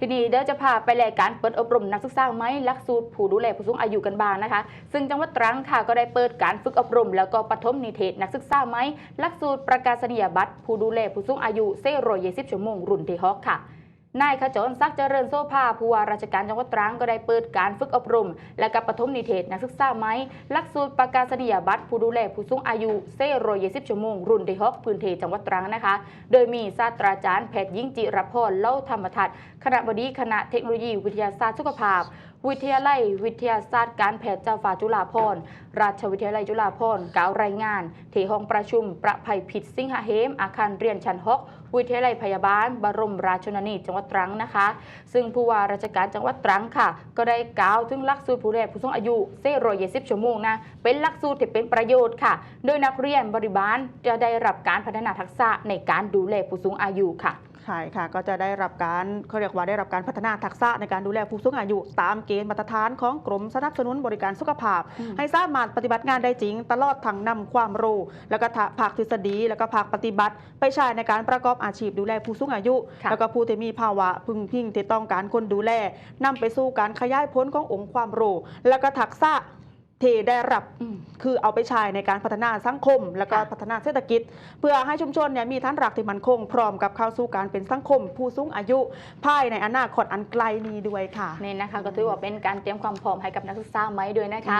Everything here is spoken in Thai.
ทีนี้เดี๋ยวจะพาไปแลกการเปิดอบรมนักศึกษาไหมหลักสูตรผู้ดูแลผู้สูงอายุกันบ้างนะคะ ซึ่งจังหวัดตรังค่ะก็ได้เปิดการฝึกอบรม แล้วก็ปฐมนิเทศนักศึกษาไหมหลักสูตรประกาศนียบัตรผู้ดูแลผู้สูงอายุเซโรยสิบชั่วโมงรุ่นเทฮอกค่ะ นายขจรศักดิ์เจริญโซภาผู้ว่าราชการจังหวัดตรังก็ได้เปิดการฝึกอบรม และกับปฐมนิเทศนักศึกษาไม้ลักสูตรประกาศนียบัตรผู้ดูแลผู้สูงอายุเซโรยสิบชั่วโมงรุ่นที่ฮอกพื้นเทจังหวัดตรังนะคะ โดยมีศาสตราจารย์แพทย์ยิ่งจิรพรเล่าธรรมทัศน์คณะบดีคณะเทคโนโลยีวิทยาศาสตร์สุขภาพวิทยาลัยวิทยาศาสตร์การแพทย์เจ้าฟ้าจุฬาภรณ์ราชวิทยาลัยจุฬาภรณ์กล่าวรายงาน ที่ห้องประชุมประภัยผิดสิงหาเฮมอาคารเรียนชั้นฮกวิทยาลัยพยาบาล บรมราชชนนีจังหวัดตรังนะคะ ซึ่งผู้ว่าราชการจังหวัดตรังค่ะ ก็ได้กล่าวถึงหลักสูตรผู้ดูแลผู้สูงอายุเซโรยสิบชั่วโมงนะเป็นหลักสูตรที่เป็นประโยชน์ค่ะ โดยนักเรียนบริบาลจะได้รับการพัฒนาทักษะในการดูแลผู้สูงอายุค่ะ ใช่ค่ะ ก็จะได้รับการเขาเรียกว่าได้รับการพัฒนาทักษะในการดูแลผู้สูงอายุ ตามเกณฑ์มาตรฐานของกรมสนับสนุนบริการสุขภาพอืมให้สามารถปฏิบัติงานได้จริง ตลอดทั้งนำความรู้ แล้วก็ภาคทฤษฎี แล้วก็ภาคปฏิบัติ ไปใช้ในการประกอบอาชีพดูแลผู้สูงอายุค่ะแล้วก็ผู้ที่มีภาวะพึงพิงที่ต้องการคนดูแลนำไปสู่การขยายผลขององค์ความรู้ แล้วก็ทักษะ ที่ได้รับอืมคือเอาไปใช้ในการพัฒนาสังคม และก็ค่ะพัฒนาเศรษฐกิจ เพื่อให้ชุมชนเนี่ยมีฐานรากที่มั่นคง พร้อมกับเข้าสู่การเป็นสังคม ผู้สูงอายุภายในอนาคตอันไกลนี้ด้วยค่ะนี่นะคะก็ถือว่าเป็นการเตรียมความพร้อมให้กับนักศึกษาไหมด้วยนะคะ